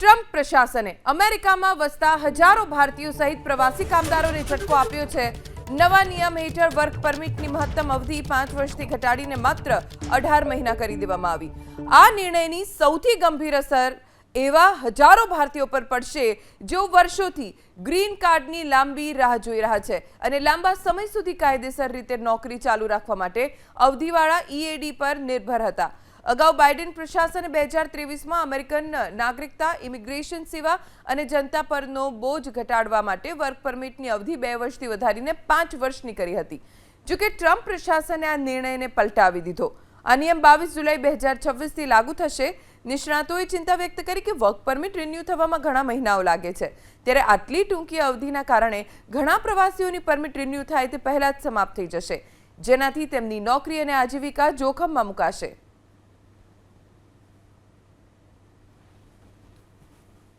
Trump પ્રશાસને અમેરિકામાં વસતા હજારો ભારતીયો સહિત પ્રવાસી કામદારોને ઝટકો આપ્યો છે. નવા નિયમ હેઠળ વર્ક પરમિટની મહત્તમ અવધિ પાંચ વર્ષથી ઘટાડીને માત્ર અઢાર મહિના કરી દેવામાં આવી. આ નિર્ણયની સૌથી ગંભીર અસર એવા હજારો ભારતીયો પર પડશે જેઓ વર્ષોથી ગ્રીન કાર્ડની લાંબી રાહ જોઈ રહ્યા છે અને લાંબા સમય સુધી કાયદેસર રીતે નોકરી ચાલુ રાખવા માટે અવધિવાળા ઈએડી પર નિર્ભર હતા. અગાઉ બાઇડેન પ્રશાસને બે હજાર ત્રેવીસમાં અમેરિકન નાગરિકતા, ઇમિગ્રેશન સેવા અને જનતા પરનો બોજ ઘટાડવા માટે વર્ક પરમિટની અવધિ બે વર્ષથી વધારીને પાંચ વર્ષની કરી હતી. જોકે ટ્રમ્પ પ્રશાસને આ નિર્ણયને પલટાવી દીધો. આ નિયમ બાવીસ જુલાઈ બે હજાર છવ્વીસથી લાગુ થશે. નિષ્ણાતોએ ચિંતા વ્યક્ત કરી કે વર્ક પરમિટ રિન્યૂ થવામાં ઘણા મહિનાઓ લાગે છે. ત્યારે આટલી ટૂંકી અવધિના કારણે ઘણા પ્રવાસીઓની પરમિટ રિન્યૂ થાય તે પહેલાં જ સમાપ્ત થઈ જશે. જેનાથી તેમની નોકરી અને આજીવિકા જોખમમાં મુકાશે.